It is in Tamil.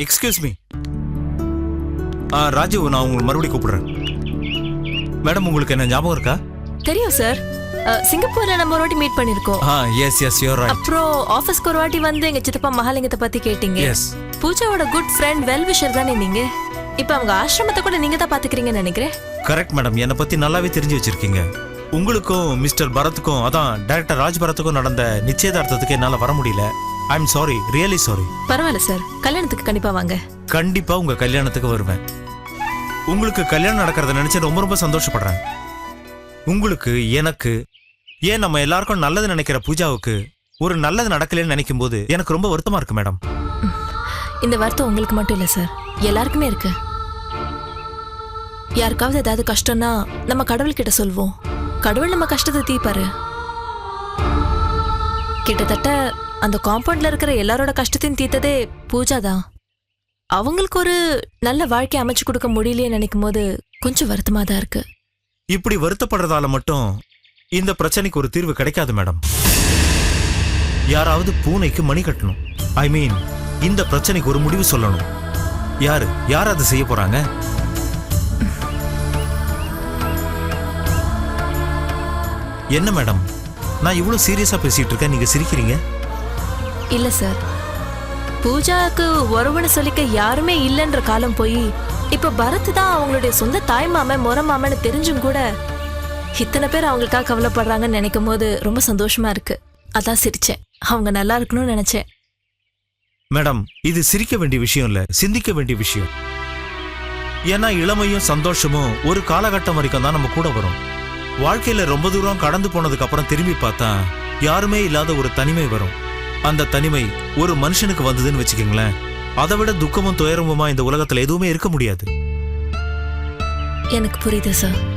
எக்ஸ்கியூஸ் மீ ராஜீவ் நான் உங்களுக்கு மறுபடியும் கூப்பிடுறேன். மேடம் உங்களுக்கு என்ன ஞாபகம் இருக்கா? தெரியும் சார் சிங்கப்பூர்ல நம்ம ஒரு வாட்டி மீட் பண்ணிருக்கோம் ஆ எஸ் எஸ் யூர் ரைட் அப்புறம் ஆபீஸ்க்கு ஒரு வாட்டி வந்து எங்க சித்தப்பா மகாலிங்கத்தை பத்தி கேட்டீங்க. எஸ் பூஜாவோட குட் ஃப்ரெண்ட் வெல் விஷர் தானே நீங்க? இப்ப அவங்க ஆசிரமத்தை கூட நீங்க தான் பாத்துக்கிறீங்கன்னு நினைக்கிறேன். கரெக்ட் மேடம் என்னை பத்தி நல்லாவே தெரிஞ்சு வச்சிருக்கீங்க. உங்களுக்கும் மிஸ்டர் பரத்துக்கும் அதான் டைரக்டர் ராஜ் பரத்துக்கும் நடந்த நிச்சயதார்த்தத்துக்கு என்னால வர முடியல. I am sorry really sorry பரவாயில்ல சார் கல்யாணத்துக்கு கண்டிப்பா வாங்க. கண்டிப்பா உங்க கல்யாணத்துக்கு வருவேன். உங்களுக்கு கல்யாணம் நடக்கிறத நினைச்சு ரொம்ப ரொம்ப சந்தோஷப்படுறேன். உங்களுக்கு எனக்கு ஏன் நம்ம எல்லாருக்கும் நல்லது நினைக்கிற பூஜாவுக்கு ஒரு நல்லது நடக்கலைன்னு நினைக்கும் போது எனக்கு ரொம்ப வருத்தமா இருக்கு மேடம் இந்த வார்த்தை உங்களுக்கு மட்டும் இல்ல சார் எல்லாருக்குமே இருக்கு. யாருக்காவது ஏதாவது கஷ்டம்னா நம்ம கடவுள்கிட்ட சொல்வோம். கடவுள் நம்ம கஷ்டத்தை தீப்பாரு. கிட்டத்தட்ட அந்த காம்பவுண்ட்ல இருக்கிற எல்லாரோட கஷ்டத்தையும் தீர்த்ததே பூஜா தான். அவங்களுக்கு ஒரு நல்ல வாழ்க்கை அமைச்சு கொடுக்க முடியலையே நினைக்கும் போது கொஞ்சம் வருத்தமா தான் இருக்கு. இப்படி வருத்தப்படுறதால மட்டும் இந்த பிரச்சனைக்கு ஒரு தீர்வு கிடைக்காது மேடம். யாராவது பூனைக்கு மணி கட்டணும். ஐ மீன் இந்த பிரச்சனைக்கு ஒரு முடிவு சொல்லணும். யாரு? யார் அதை செய்ய போறாங்க? என்ன மேடம்? நான் இவ்வளவு சீரியஸா பேசிட்டு இருக்கேன். நீங்க சிரிக்கிறீங்க? இல்ல சார். பூஜாவுக்கு உறவுன்னு சொல்லிக்க யாருமே இல்லைன்ற காலம் போய் இப்ப பரத் தான் அவங்களுடைய சொந்த தாய் மாமன் முறை தெரிஞ்சும் கூட இத்தனை பேர் அவங்களுக்காக கவலைப்படுறாங்கன்னு நினைக்கும் போது ரொம்ப சந்தோஷமா இருக்கு. அதான் சிரிச்சேன். அவங்க நல்லா இருக்கணும்னு நினைச்சேன். மேடம் இது சிரிக்க வேண்டிய விஷயம் இல்ல சிந்திக்க வேண்டிய விஷயம். ஏன்னா இளமையும் சந்தோஷமும் ஒரு காலகட்டம் வரைக்கும் தான் நம்ம கூட வரும். வாழ்க்கையில ரொம்ப தூரம் கடந்து போனதுக்கு அப்புறம் திரும்பி பார்த்தா யாருமே இல்லாத ஒரு தனிமை வரும். அந்த தனிமை ஒரு மனுஷனுக்கு வந்ததுன்னு வச்சுக்கோங்களேன். அதை விட துக்கமும் துயரமுமா இந்த உலகத்துல எதுவுமே இருக்க முடியாது. எனக்கு புரியுது சார்